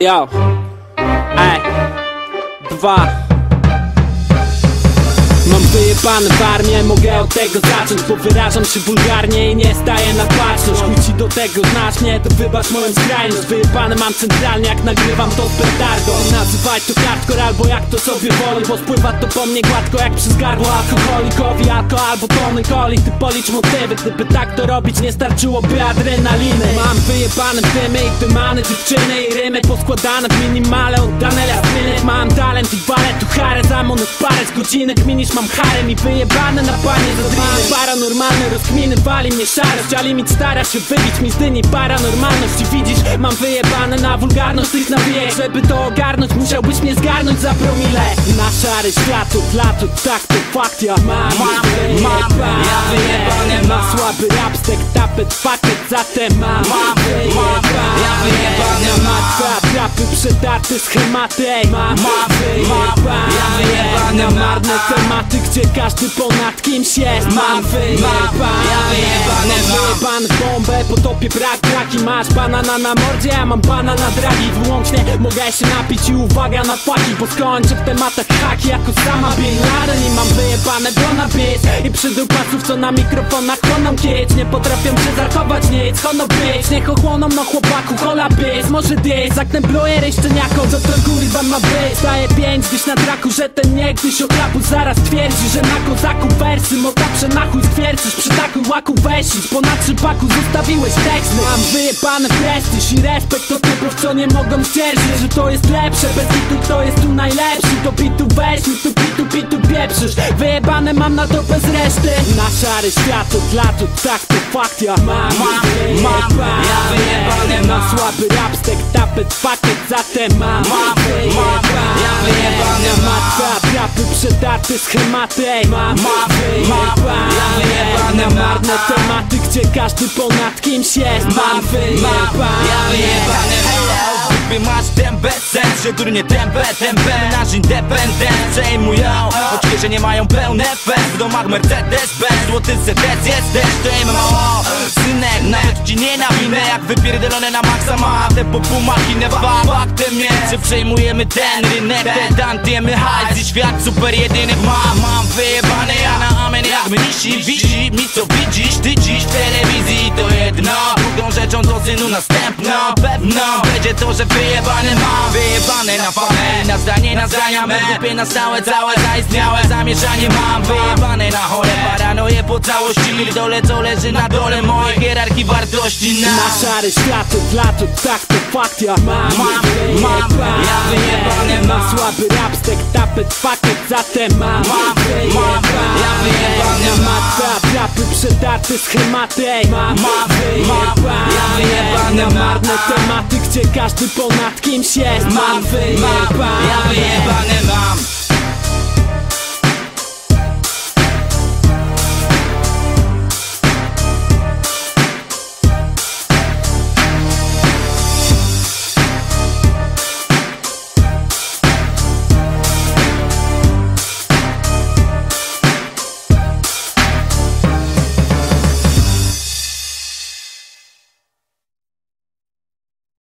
Yo. Ej. Dwa. Mam wyjebane w armię, mogę od tego zacząć Bo wyrażam się wulgarnie i nie staję na baczność Chuj ci do tego znasz mnie, to wybacz moją skrajność Wyjebane mam centralnie, jak nagrywam to z petardą Nazywaj to hardcore albo jak to sobie woli Bo spływa to po mnie gładko jak przez gardło alkoholikowi Alko albo tony coli, ty policz motywy Gdyby tak to robić nie starczyłoby adrenaliny. Mam wyjebane dymy i dymane dziewczyny I rymy poskładane w minimale oddane last Mam talent i walę tu harę, zamon od parę z godzinek Minisz mam harem i wyjebane na panie za Paranormalne rozkminy, wali mnie szarość A limit stara się wybić mi z dyni paranormalność. I widzisz, mam wyjebane na wulgarność tych nawijek Żeby to ogarnąć, musiałbyś mnie zgarnąć za promile. Na szary świat od lat, od tak to fakt Ja mam, Mam, wyjebane. ja wyjebane mam. słaby rapstek, tapet, pakiet, zatem mam Mam, wyjebane. Ja wyjebane mam. Matwa, trapy, przedarte schematy Ej, Mam, wyjebane. Ja Na marne tematy, gdzie każdy ponad kimś jest. Mam wyjebane. Ja wyjebane w bombę, po topie brak braki Masz banana na mordzie, ja mam banana dragi Wyłącznie. Mogę się napić i uwaga na płaki Bo skończę w tematach haki jako sama Bin Laden I mam wyjebane na bis I przydupasów co na mikrofonach koną kieć. Nie potrafią się zachować nic, hono być. Niech ochłoną no chłopaku, hola bis Może dys, zaknębluję ryszczeniaką Co to kurwa ma być. Staję pięć gdzieś na traku, że ten niegdyś ochlapu Zaraz twierdzi, że na kozaku wersy. Motaprze na chuj skwierczysz Przy taku łaku wesić. Ponad trzypaku zostawiłeś teksty Mam wyjebane prestiż i respekt Do typów co nie mogą stwierdzić Że to jest lepsze, bez bitu kto jest tu najlepszy. Do bitu weź mi, tu bitu pieprzysz Wyjebane mam na to bez reszty. Na szary świat od lat, od tak to fakt. Ja mam, mam, ja wyjebane mam. słaby rapstek, tapet, pakiet Zatem mam, Mam, mam, ja wyjebane mam. Matwa, trapy, przedarte schematy. Mam, Mam, mam, ja wyjebane mam. marne tematy, gdzie każdy ponad kimś jest Mam Mam, ja wyjebane mam. Wy masz ten bezsens, że durnie tempę, tempę Nasz independent. Przejmują Że nie mają pełne fest W domach Mercedes Benz, złoty sedes jest deszcz To MMO, synek, nawet ci nienawinę Jak wypierdolone na maksa ma. Te popu machinę Fa- Faktem jest, że przejmujemy ten rynek Ten tantiemy hajs i świat super jedyny Mam, mam wyjebane ja na amen jak mnisi Widzi mi co widzisz, ty dziś w synu następną Pewno będzie to, że wyjebane mam Wyjebane na famę i na zdanie na zdania me. W dupie na stałe, całe zaistniałe zamieszanie mam. Wyjebane na chore, paranoje po całości. Dole co leży na dole mojej hierarchii wartości. Na na szary świat od lat, od tak to fakt Ja mam, Mam, mam, ja wyjebane Na mam. słaby rapstek, tapet, pakiet Zatem Mam, mam, przedarte schematy Ej, Mam, mam, ja wyjebane Na marne tematy, gdzie każdy ponad kimś jest. Mam, mam, ja wyjebane mam